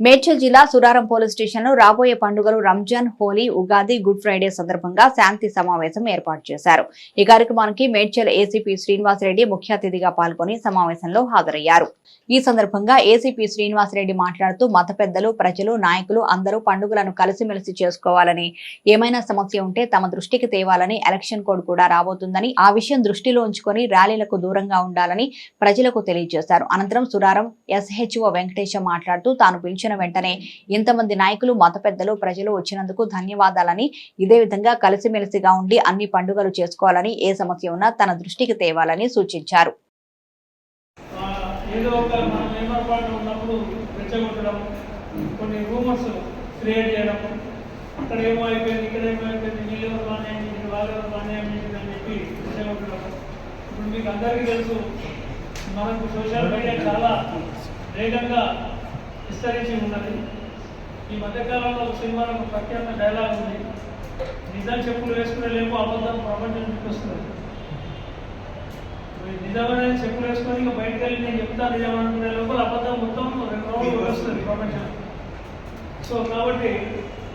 మేడ్చల్ జిల్లా సురారం పోలీస్ స్టేషన్లో రాబోయే పండుగలు రంజాన్ హోలీ ఉగాది గుడ్ ఫ్రైడే సందర్భంగా శాంతి సమావేశం ఏర్పాటు చేశారు. ఈ కార్యక్రమానికి మేడ్చల్ ఏసీపీ శ్రీనివాసరెడ్డి ముఖ్య అతిథిగా పాల్గొని సమావేశంలో హాజరయ్యారు. ఈ సందర్భంగా ఏసీపీ శ్రీనివాసరెడ్డి మాట్లాడుతూ మత పెద్దలు ప్రజలు నాయకులు అందరూ పండుగలను కలిసిమెలిసి చేసుకోవాలని ఏమైనా సమస్య ఉంటే తమ దృష్టికి తేవాలని ఎలక్షన్ కోడ్ కూడా రాబోతుందని ఆ విషయం దృష్టిలో ఉంచుకొని ర్యాలీలకు దూరంగా ఉండాలని ప్రజలకు తెలియజేశారు. అనంతరం సురారం ఎస్హెచ్ఓ వెంకటేశం మాట్లాడుతూ తాను పిలిచిన వచ్చిన వెంటనే ఇంతమంది నాయకులు మత పెద్దలు ప్రజలు వచ్చినందుకు ధన్యవాదాలని ఇదే విధంగా కలిసిమెలిసిగా ఉండి అన్ని పండుగలు చేసుకోవాలని ఏ సమస్య ఉన్నా తన దృష్టికి తేవాలని సూచించారు. ఆ, ఏదో ఒక మనం ఏమర్పాటు ఉన్నప్పుడు రెచ్చగొట్టడం కొన్ని రూమర్స్ క్రియేట్ చేయడం అక్కడ ఏమో అయిపోయింది ఇక్కడ ఏమో అయిపోయింది వీళ్ళు బాగానే అయింది వాళ్ళు బాగానే అయింది అని చెప్పి రెచ్చగొట్టడం. ఇప్పుడు మీకు అందరికీ తెలుసు మనకు సోషల్ మీడియా చాలా వేగంగా విస్తరించి ఉన్నది ఈ మధ్యకాలంలో ఒక సినిమాలో ఒక ప్రఖ్యాత డైలాగ్ ఉంది. నిజం చెప్పులు వేసుకునే లేపు అబద్ధం ప్రపంచం చూపిస్తుంది నిజమైన చెప్పులు వేసుకొని ఇంకా బయటకు వెళ్ళి నేను చెప్తా నిజం అనుకునే లోపల అబద్ధం మొత్తం రెండు రోజులు వస్తుంది ప్రపంచం సో కాబట్టి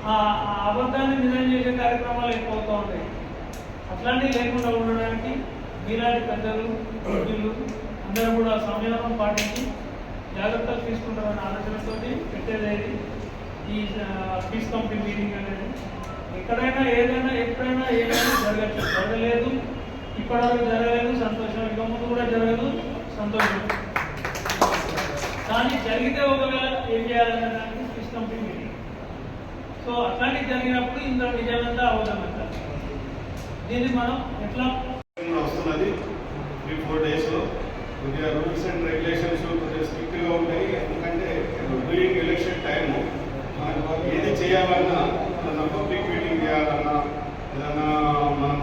ఆ ఆ అబద్ధాన్ని నిజం చేసే కార్యక్రమాలు ఎక్కువ అవుతూ ఉంటాయి. అట్లాంటివి లేకుండా ఉండడానికి మీలాంటి పెద్దలు వృద్ధులు అందరూ కూడా సంయమనం పాటించి జాగ్రత్తలు తీసుకుంటామనే ఆలోచనతో పెట్టేది ఈ పీస్ కంపెనీ మీటింగ్ అనేది. ఎక్కడైనా ఏదైనా ఎప్పుడైనా ఏదైనా జరగచ్చు. జరగలేదు ఇప్పటివరకు జరగలేదు సంతోషం. ఇక ముందు కూడా జరగదు సంతోషం. కానీ జరిగితే ఒకవేళ ఏం చేయాలనే దానికి పీస్ కంపెనీ మీటింగ్ సో అట్లాంటివి జరిగినప్పుడు ఇందులో నిజమంతా అవగలంటారు దీన్ని మనం ఎట్లా వస్తున్నది. త్రీ ఫోర్ డేస్లో కొద్దిగా రూల్స్ అండ్ రెగ్యులేషన్స్ కొద్దిగా స్ట్రిక్ట్గా ఉంటాయి ఎందుకంటే డ్యూరింగ్ ఎలక్షన్ టైము మనకు ఏది చేయాలన్నా ఏదన్నా పబ్లిక్ మీటింగ్ చేయాలన్నా ఏదన్నా మనం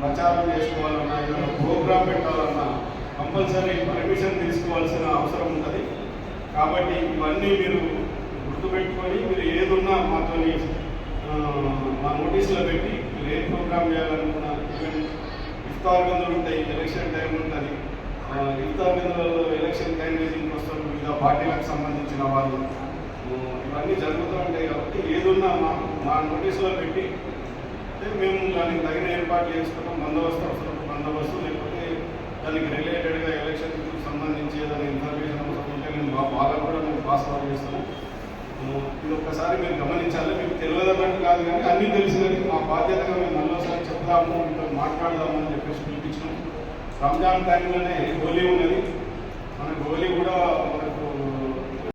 ప్రచారం చేసుకోవాలన్నా ఏదైనా ప్రోగ్రామ్ పెట్టాలన్నా కంపల్సరీ పర్మిషన్ తీసుకోవాల్సిన అవసరం ఉంటుంది. కాబట్టి ఇవన్నీ మీరు గుర్తుపెట్టుకొని మీరు ఏదున్నా మాతోని మా నోటీసులో పెట్టి మీరు ఏ ప్రోగ్రామ్ చేయాలనుకున్నా ఈవెన్ ఇఫ్తార్ గందులు ఉంటాయి ఎలక్షన్ టైం ఉంటుంది. ఇఫ్తార్ గందులలో ఎలక్షన్ క్యాండిడేటింగ్ కోసం వివిధ పార్టీలకు సంబంధించిన వాళ్ళు ఇవన్నీ జరుగుతూ ఉంటాయి కాబట్టి ఏదున్నా మా మా నోటీసులో పెట్టి అంటే మేము దానికి తగిన ఏర్పాట్లు చేసుకుంటాం బందోబస్తు అవసరం బందోబస్తు లేకపోతే దానికి రిలేటెడ్గా ఎలక్షన్కి సంబంధించి ఏదైనా ఇన్ఫర్మేషన్ అవసరం ఉంటే మేము బాగా కూడా మేము పాస్ అవుట్ చేస్తాము. ఇది ఒక్కసారి మీరు గమనించాలి మీకు తెలియదన్నట్టు కాదు కానీ అన్నీ తెలుసు కానీ మా బాధ్యతగా మేము మళ్ళీసారి చెప్దాము మీతో మాట్లాడదాము అని చెప్పేసి పిలిపించినాం. రంజాన్ టైంలోనే హోలీ ఉన్నది. మన హోలీ కూడా మన